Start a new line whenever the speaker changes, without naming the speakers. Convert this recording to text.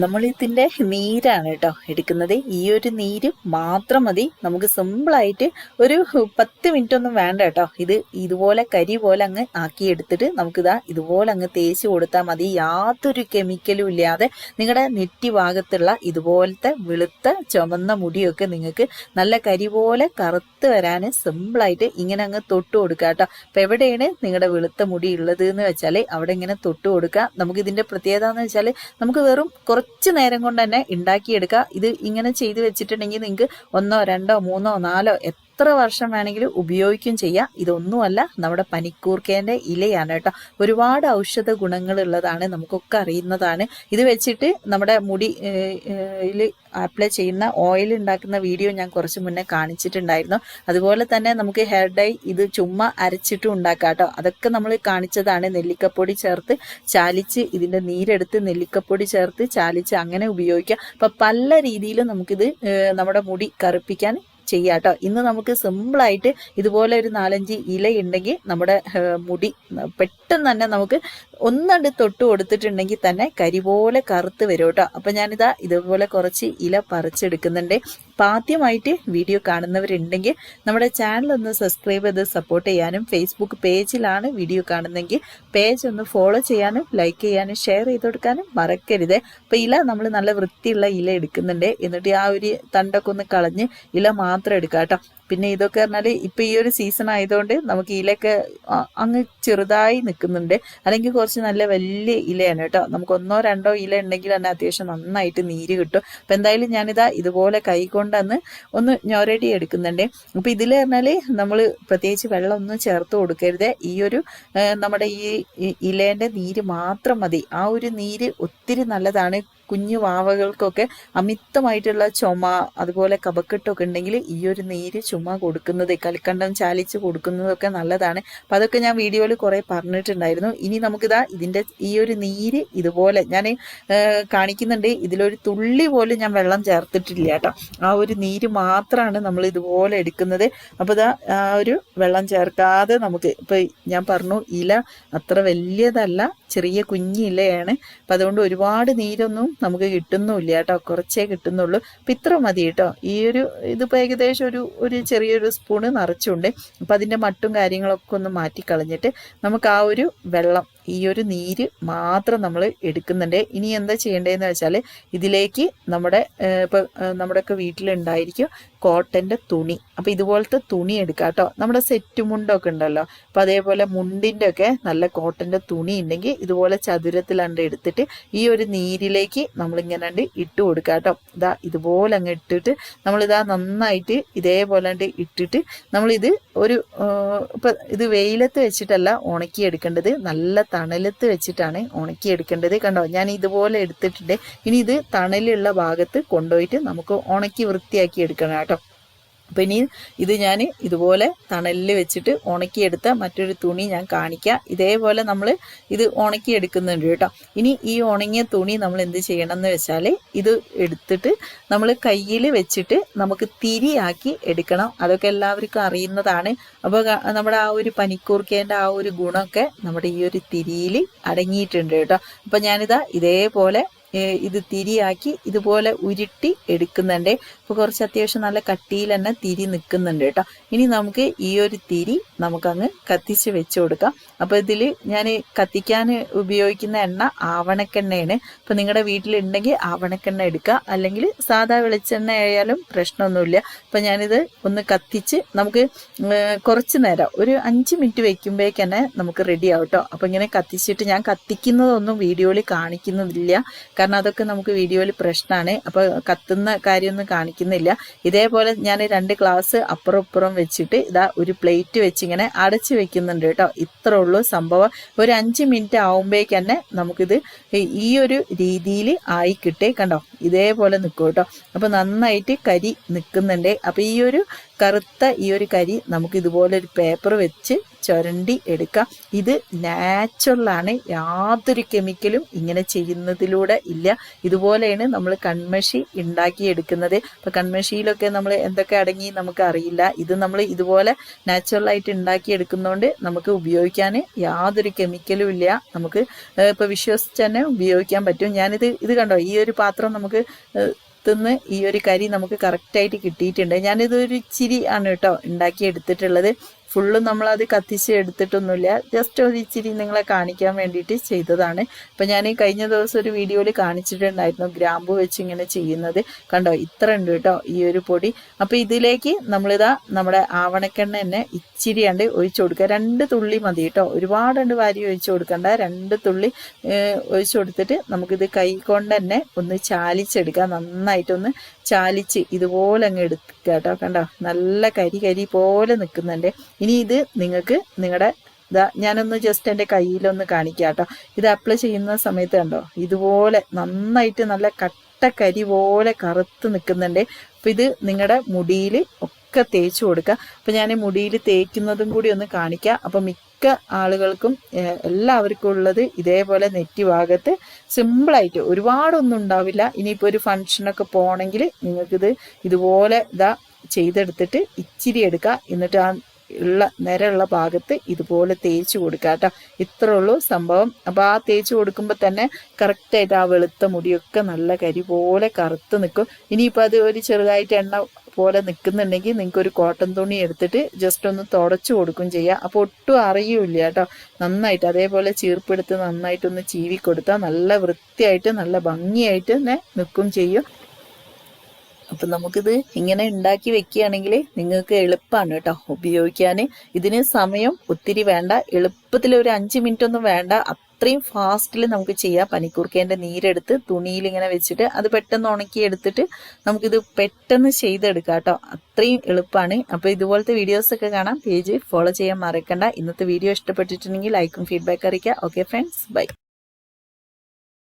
നമ്മൾ ഇതിന്റെ നീരാണ് കേട്ടോ എടുക്കുന്നത്. ഈ ഒരു നീര് മാത്രം മതി. നമുക്ക് സിമ്പിളായിട്ട് ഒരു പത്ത് മിനിറ്റ് ഒന്നും വേണ്ട കേട്ടോ. ഇത് ഇതുപോലെ കരി പോലെ അങ്ങ് ആക്കി എടുത്തിട്ട് നമുക്കിതാ ഇതുപോലെ അങ്ങ് തേച്ച് കൊടുത്താൽ മതി. യാതൊരു കെമിക്കലും ഇല്ലാതെ നിങ്ങളുടെ നെറ്റി ഭാഗത്തുള്ള ഇതുപോലത്തെ വെളുത്ത ചുമന്ന മുടിയൊക്കെ നിങ്ങൾക്ക് നല്ല കരി പോലെ കറുത്ത് വരാൻ സിമ്പിളായിട്ട് ഇങ്ങനെ അങ്ങ് തൊട്ട് കൊടുക്കുക കേട്ടോ. അപ്പൊ എവിടെയാണ് നിങ്ങളുടെ വെളുത്ത മുടി ഉള്ളത് എന്ന് വെച്ചാൽ അവിടെ ഇങ്ങനെ തൊട്ട് കൊടുക്കുക നമുക്ക് ഇതിന്റെ പ്രത്യേകത എന്ന് വെച്ചാൽ നമുക്ക് വെറും കുറച്ച് നേരം കൊണ്ട് തന്നെ ഉണ്ടാക്കിയെടുക്കുക. ഇത് ഇങ്ങനെ ചെയ്ത് വെച്ചിട്ടുണ്ടെങ്കിൽ നിങ്ങൾക്ക് ഒന്നോ രണ്ടോ മൂന്നോ നാലോ എത്ര വർഷം വേണമെങ്കിലും ഉപയോഗിക്കും ചെയ്യാം. ഇതൊന്നുമല്ല നമ്മുടെ പനിക്കൂർക്കേന്റെ ഇലയാണ് കേട്ടോ. ഒരുപാട് ഔഷധ ഗുണങ്ങളുള്ളതാണ് നമുക്കൊക്കെ അറിയുന്നതാണ്. ഇത് വെച്ചിട്ട് നമ്മുടെ മുടി അപ്ലൈ ചെയ്യുന്ന ഓയിൽ ഉണ്ടാക്കുന്ന വീഡിയോ ഞാൻ കുറച്ച് മുന്നേ കാണിച്ചിട്ടുണ്ടായിരുന്നു. അതുപോലെ തന്നെ നമുക്ക് ഹെയർ ഡൈ ഇത് ചുമ്മാ അരച്ചിട്ടും ഉണ്ടാക്കാം കേട്ടോ. അതൊക്കെ നമ്മൾ കാണിച്ചതാണ്. നെല്ലിക്കപ്പൊടി ചേർത്ത് ചാലിച്ച് ഇതിന്റെ നീരെടുത്ത് നെല്ലിക്കപ്പൊടി ചേർത്ത് ചാലിച്ച് അങ്ങനെ ഉപയോഗിക്കാം. അപ്പം പല രീതിയിലും നമുക്കിത് നമ്മുടെ മുടി കറുപ്പിക്കാൻ ചെയ്യാം കേട്ടോ ഇന്ന് നമുക്ക് സിമ്പിളായിട്ട് ഇതുപോലെ ഒരു നാലഞ്ച് ഇല ഉണ്ടെങ്കിൽ നമ്മുടെ മുടി പെട്ടെന്ന് തന്നെ നമുക്ക് ഒന്നണ്ട് തൊട്ട് കൊടുത്തിട്ടുണ്ടെങ്കിൽ തന്നെ കരി പോലെ കറുത്ത് വരും കേട്ടോ. അപ്പം ഞാനിതാ ഇതുപോലെ കുറച്ച് ഇല പറിച്ചെടുക്കുന്നുണ്ട്. അപ്പൊ ആദ്യമായിട്ട് വീഡിയോ കാണുന്നവരുണ്ടെങ്കിൽ നമ്മുടെ ചാനൽ ഒന്ന് സബ്സ്ക്രൈബ് ചെയ്ത് സപ്പോർട്ട് ചെയ്യാനും ഫേസ്ബുക്ക് പേജിലാണ് വീഡിയോ കാണുന്നെങ്കിൽ പേജ് ഒന്ന് ഫോളോ ചെയ്യാനും ലൈക്ക് ചെയ്യാനും ഷെയർ ചെയ്ത് കൊടുക്കാനും മറക്കരുത്. അപ്പോൾ ഇല നമ്മൾ നല്ല വൃത്തിയുള്ള ഇല എടുക്കുന്നുണ്ട്. എന്നിട്ട് ആ ഒരു തണ്ടൊക്കെ ഒന്ന് കളഞ്ഞ് ഇല മാത്രം എടുക്കാം കേട്ടോ പിന്നെ ഇതൊക്കെ പറഞ്ഞാൽ ഇപ്പൊ ഈ ഒരു സീസൺ ആയതുകൊണ്ട് നമുക്ക് ഇലയൊക്കെ അങ്ങ് ചെറുതായി നിൽക്കുന്നുണ്ട് അല്ലെങ്കിൽ കുറച്ച് നല്ല വലിയ ഇലയാണ് കേട്ടോ. നമുക്ക് ഒന്നോ രണ്ടോ ഇല ഉണ്ടെങ്കിൽ തന്നെ അത്യാവശ്യം നന്നായിട്ട് നീര് കിട്ടും. അപ്പൊ എന്തായാലും ഞാനിതാ ഇതുപോലെ കൈ കൊണ്ടന്ന് ഒന്ന് ഞൊരടി എടുക്കുന്നുണ്ട്. അപ്പൊ ഇതിൽ പറഞ്ഞാൽ നമ്മൾ പ്രത്യേകിച്ച് വെള്ളം ഒന്നും ചേർത്ത് കൊടുക്കരുത്. ഈ ഒരു നമ്മുടെ ഈ ഇലേന്റെ നീര് മാത്രം മതി. ആ ഒരു നീര് ഒത്തിരി നല്ലതാണ്. കുഞ്ഞു വാവകൾക്കൊക്കെ അമിതമായിട്ടുള്ള ചുമ അതുപോലെ കപക്കെട്ടൊക്കെ ഉണ്ടെങ്കിൽ ഈ ഒരു നീര് ചുമ കൊടുക്കുന്നത് കൽക്കണ്ടം ചാലിച്ച് കൊടുക്കുന്നതൊക്കെ നല്ലതാണ്. അപ്പം അതൊക്കെ ഞാൻ വീഡിയോയിൽ കുറേ പറഞ്ഞിട്ടുണ്ടായിരുന്നു. ഇനി നമുക്കിതാ ഇതിന്റെ ഈ ഒരു നീര് ഇതുപോലെ ഞാൻ കാണിക്കുന്നുണ്ട്. ഇതിലൊരു തുള്ളി പോലും ഞാൻ വെള്ളം ചേർത്തിട്ടില്ല കേട്ടോ. ആ ഒരു നീര് മാത്രമാണ് നമ്മൾ ഇതുപോലെ എടുക്കുന്നത്. അപ്പോൾ ഇതാ ആ ഒരു വെള്ളം ചേർക്കാതെ നമുക്ക് ഇപ്പോൾ ഞാൻ പറഞ്ഞു ഇല അത്ര വലിയതല്ല ചെറിയ കുഞ്ഞിലയാണ്. അപ്പം അതുകൊണ്ട് ഒരുപാട് നീരൊന്നും നമുക്ക് കിട്ടുന്നുമില്ല കേട്ടോ. കുറച്ചേ കിട്ടുന്നുള്ളൂ. അപ്പം ഇത്ര മതി കേട്ടോ. ഈ ഒരു ഇതിപ്പോൾ ഏകദേശം ഒരു ഒരു ചെറിയൊരു സ്പൂണ് നിറച്ചുണ്ട്. അപ്പം അതിന്റെ മട്ടും കാര്യങ്ങളൊക്കെ ഒന്ന് മാറ്റിക്കളഞ്ഞിട്ട് നമുക്ക് ആ ഒരു വെള്ളം ഈ ഒരു നീര് മാത്രം നമ്മൾ എടുക്കുന്നുണ്ട്. ഇനി എന്താ ചെയ്യേണ്ടതെന്ന് വെച്ചാൽ ഇതിലേക്ക് നമ്മുടെ ഇപ്പോൾ നമ്മുടെയൊക്കെ വീട്ടിലുണ്ടായിരിക്കും കോട്ടന്റെ തുണി. അപ്പോൾ ഇതുപോലത്തെ തുണി എടുക്കുക കേട്ടോ. നമ്മുടെ സെറ്റ് മുണ്ടൊക്കെ ഉണ്ടല്ലോ. അപ്പോൾ അതേപോലെ മുണ്ടിന്റെ ഒക്കെ നല്ല കോട്ടന്റെ തുണി ഉണ്ടെങ്കിൽ ഇതുപോലെ ചതുരത്തിലണ്ട് എടുത്തിട്ട് ഈ ഒരു നീരിലേക്ക് നമ്മൾ ഇങ്ങനെ ഇട്ട് കൊടുക്കുക കേട്ടോ. ഇതാ ഇതുപോലെ അങ്ങ് ഇട്ടിട്ട് നമ്മളിതാ നന്നായിട്ട് ഇതേപോലെ ഇട്ടിട്ട് നമ്മളിത് ഒരു ഇപ്പം ഇത് വെയിലത്ത് വെച്ചിട്ടല്ല ഉണക്കിയെടുക്കേണ്ടത്. നല്ല തണലത്ത് വെച്ചിട്ടാണ് ഉണക്കി എടുക്കേണ്ടത് കണ്ടോ ഞാൻ ഇതുപോലെ എടുത്തിട്ടുണ്ട്. ഇനി ഇത് തണലുള്ള ഭാഗത്ത് കൊണ്ടുപോയിട്ട് നമുക്ക് ഉണക്കി വൃത്തിയാക്കി എടുക്കണം കേട്ടോ. അപ്പൊ ഇനി ഇത് ഞാൻ ഇതുപോലെ തണലിൽ വെച്ചിട്ട് ഉണക്കിയെടുത്ത മറ്റൊരു തുണി ഞാൻ കാണിക്കാം. ഇതേപോലെ നമ്മൾ ഇത് ഉണക്കിയെടുക്കുന്നുണ്ട് കേട്ടോ. ഇനി ഈ ഉണങ്ങിയ തുണി നമ്മൾ എന്ത് ചെയ്യണം എന്ന് വെച്ചാൽ ഇത് എടുത്തിട്ട് നമ്മൾ കയ്യിൽ വെച്ചിട്ട് നമുക്ക് തിരിയാക്കി എടുക്കണം. അതൊക്കെ എല്ലാവർക്കും അറിയുന്നതാണ്. അപ്പോൾ നമ്മുടെ ആ ഒരു പനിക്കൂർക്കേന്റെ ആ ഒരു ഗുണമൊക്കെ നമ്മുടെ ഈ ഒരു തിരിയിൽ അടങ്ങിയിട്ടുണ്ട് കേട്ടോ. അപ്പം ഞാനിതാ ഇതേപോലെ ഇത് തിരിയാക്കി ഇതുപോലെ ഉരുട്ടി എടുക്കുന്നുണ്ട്. ഇപ്പൊ കുറച്ച് അത്യാവശ്യം നല്ല കട്ടിയിൽ തന്നെ തിരി നിൽക്കുന്നുണ്ട് കേട്ടോ. ഇനി നമുക്ക് ഈ ഒരു തിരി നമുക്കങ്ങ് കത്തിച്ച് വെച്ച് കൊടുക്കാം. അപ്പൊ ഇതിൽ ഞാൻ കത്തിക്കാൻ ഉപയോഗിക്കുന്ന എണ്ണ ആവണക്കെണ്ണയാണ്. ഇപ്പൊ നിങ്ങളുടെ വീട്ടിലുണ്ടെങ്കിൽ ആവണക്കെണ്ണ എടുക്കുക. അല്ലെങ്കിൽ സാധാ വെളിച്ചെണ്ണ ആയാലും പ്രശ്നമൊന്നുമില്ല. അപ്പൊ ഞാനിത് ഒന്ന് കത്തിച്ച് നമുക്ക് കുറച്ച് നേരം ഒരു അഞ്ച് മിനിറ്റ് വെക്കുമ്പോഴേക്ക് തന്നെ നമുക്ക് റെഡി ആവും കേട്ടോ. ഇങ്ങനെ കത്തിച്ചിട്ട് ഞാൻ കത്തിക്കുന്നതൊന്നും വീഡിയോയിൽ കാണിക്കുന്നില്ല കാരണം അതൊക്കെ നമുക്ക് വീഡിയോയിൽ പ്രശ്നമാണ് അപ്പോൾ കത്തുന്ന കാര്യമൊന്നും കാണിക്കുന്നില്ല. ഇതേപോലെ ഞാൻ രണ്ട് ഗ്ലാസ് അപ്പുറം ഇപ്പുറം വെച്ചിട്ട് ഇതാ ഒരു പ്ലേറ്റ് വെച്ചിങ്ങനെ അടച്ചു വെക്കുന്നുണ്ട് കേട്ടോ. ഇത്ര ഉള്ളൂ സംഭവം. ഒരു അഞ്ച് മിനിറ്റ് ആവുമ്പോഴേക്ക് തന്നെ നമുക്കിത് ഈ- ഒരു രീതിയിൽ ആയി കിട്ടേ കണ്ടോ? ഇതേപോലെ നിൽക്കും കേട്ടോ. അപ്പോൾ നന്നായിട്ട് കരി നിൽക്കുന്നുണ്ട് അപ്പോൾ ഈ ഒരു കറുത്ത ഈ ഒരു കരി നമുക്ക് ഇതുപോലെ ഒരു പേപ്പർ വെച്ച് ചുരണ്ടി എടുക്കാം. ഇത് നാച്ചുറലാണ് യാതൊരു കെമിക്കലും ഇങ്ങനെ ചെയ്യുന്നതിലൂടെ ഇല്ല. ഇതുപോലെയാണ് നമ്മൾ കൺമഷി ഉണ്ടാക്കിയെടുക്കുന്നത്. അപ്പോൾ കൺമഷിയിലൊക്കെ നമ്മൾ എന്തൊക്കെ അടങ്ങി നമുക്ക് അറിയില്ല. ഇത് നമ്മൾ ഇതുപോലെ നാച്ചുറലായിട്ട് ഉണ്ടാക്കിയെടുക്കുന്നതുകൊണ്ട് നമുക്ക് ഉപയോഗിക്കാൻ യാതൊരു കെമിക്കലും ഇല്ല. നമുക്ക് ഇപ്പോൾ വിശ്വസിച്ച് തന്നെ ഉപയോഗിക്കാൻ പറ്റും. ഞാനിത് ഇത് കണ്ടോ? ഈ ഒരു പാത്രം നമുക്ക് തിന്ന് ഈ ഒരു കരി നമുക്ക് കറക്റ്റായിട്ട് കിട്ടിയിട്ടുണ്ട്. ഞാനിതൊരു ചിരി ആണ് കേട്ടോ ഉണ്ടാക്കി എടുത്തിട്ടുള്ളത് ഫുള്ളും നമ്മളത് കത്തിച്ച് എടുത്തിട്ടൊന്നുമില്ല. ജസ്റ്റ് ഒരു ഇച്ചിരി നിങ്ങളെ കാണിക്കാൻ വേണ്ടിയിട്ട് ചെയ്തതാണ്. ഇപ്പം ഞാൻ ഈ കഴിഞ്ഞ ദിവസം ഒരു വീഡിയോയിൽ കാണിച്ചിട്ടുണ്ടായിരുന്നു ഗ്രാമ്പു വെച്ച് ഇങ്ങനെ ചെയ്യുന്നത്. കണ്ടോ? ഇത്ര ഉണ്ട് കേട്ടോ ഈ ഒരു പൊടി. അപ്പോൾ ഇതിലേക്ക് നമ്മളിതാ നമ്മുടെ ആവണക്കെണ്ണ തന്നെ ഇച്ചിരി കണ്ട് ഒഴിച്ചു കൊടുക്കുക. രണ്ട് തുള്ളി മതി കേട്ടോ. ഒരുപാടുണ്ട് വാരി ഒഴിച്ചു കൊടുക്കണ്ട. രണ്ട് തുള്ളി ഒഴിച്ചു കൊടുത്തിട്ട് നമുക്കിത് കൈ കൊണ്ട് തന്നെ ഒന്ന് ചാലിച്ചെടുക്കാം നന്നായിട്ടൊന്ന് ചാലിച്ച് ഇതുപോലെ അങ്ങ് എടുക്കുക കേട്ടോ. കണ്ടോ? നല്ല കരി കരി പോലെ നിൽക്കുന്നുണ്ട്. ഇനി ഇത് നിങ്ങൾക്ക് നിങ്ങളുടെ ഇതാ ഞാനൊന്ന് ജസ്റ്റ് എന്റെ കയ്യിലൊന്ന് കാണിക്കാം കേട്ടോ ഇത് അപ്ലൈ ചെയ്യുന്ന സമയത്ത് കണ്ടോ? ഇതുപോലെ നന്നായിട്ട് നല്ല കട്ട കരി പോലെ കറുത്ത് നിൽക്കുന്നുണ്ട് അപ്പം ഇത് നിങ്ങളുടെ മുടിയിൽ ഒക്കെ തേച്ച് കൊടുക്കുക അപ്പം ഞാൻ മുടിയിൽ തേക്കുന്നതും കൂടി ഒന്ന് കാണിക്കാം. അപ്പം മിക്ക ആളുകൾക്കും എല്ലാവർക്കും ഉള്ളത് ഇതേപോലെ നെറ്റി ഭാഗത്ത് സിമ്പിളായിട്ട് ഒരുപാടൊന്നും ഉണ്ടാവില്ല. ഇനിയിപ്പോൾ ഒരു ഫങ്ഷനൊക്കെ പോകണമെങ്കിൽ നിങ്ങൾക്കിത് ഇതുപോലെ ഇതാ ചെയ്തെടുത്തിട്ട് ഇച്ചിരി എടുക്കുക എന്നിട്ട് ആ ഉള്ള നിരയുള്ള ഭാഗത്ത് ഇതുപോലെ തേച്ച് കൊടുക്കുക കേട്ടോ. ഇത്രേ ഉള്ളൂ സംഭവം. അപ്പോൾ ആ തേച്ച് കൊടുക്കുമ്പോൾ തന്നെ കറക്റ്റായിട്ട് ആ വെളുത്ത മുടിയൊക്കെ നല്ല കരി പോലെ കറുത്ത് നിൽക്കും. ഇനിയിപ്പോൾ അത് ഒരു ചെറുതായിട്ട് എണ്ണ പോലെ നിൽക്കുന്നുണ്ടെങ്കിൽ നിങ്ങൾക്ക് ഒരു കോട്ടൺ തുണി എടുത്തിട്ട് ജസ്റ്റ് ഒന്ന് തുടച്ചു കൊടുക്കും ചെയ്യാം. അപ്പോൾ ഒട്ടും അറിയൂല കേട്ടോ. നന്നായിട്ട് അതേപോലെ ചീർപ്പെടുത്ത് നന്നായിട്ടൊന്ന് ചീവി കൊടുത്താൽ നല്ല വൃത്തിയായിട്ട് നല്ല ഭംഗിയായിട്ട് തന്നെ നിൽക്കും ചെയ്യും. അപ്പം നമുക്കിത് ഇങ്ങനെ ഉണ്ടാക്കി വെക്കുകയാണെങ്കിൽ നിങ്ങൾക്ക് എളുപ്പമാണ് കേട്ടോ ഉപയോഗിക്കാൻ ഇതിന് സമയം ഒത്തിരി വേണ്ട. എളുപ്പത്തിൽ ഒരു അഞ്ച് മിനിറ്റ് ഒന്നും വേണ്ട. അത്രയും ഫാസ്റ്റിൽ നമുക്ക് ചെയ്യാം. പനിക്കൂർക്കേന്റെ നീരെടുത്ത് തുണിയിൽ ഇങ്ങനെ വെച്ചിട്ട് അത് പെട്ടെന്ന് ഉണക്കി എടുത്തിട്ട് നമുക്കിത് പെട്ടെന്ന് ചെയ്തെടുക്കാം കേട്ടോ. അത്രയും എളുപ്പമാണ് അപ്പോൾ ഇതുപോലത്തെ വീഡിയോസൊക്കെ കാണാം. പേജ് ഫോളോ ചെയ്യാൻ മറക്കണ്ട. ഇന്നത്തെ വീഡിയോ ഇഷ്ടപ്പെട്ടിട്ടുണ്ടെങ്കിൽ ലൈക്കും ഫീഡ്ബാക്ക് അറിയിക്കുക. Okay friends bye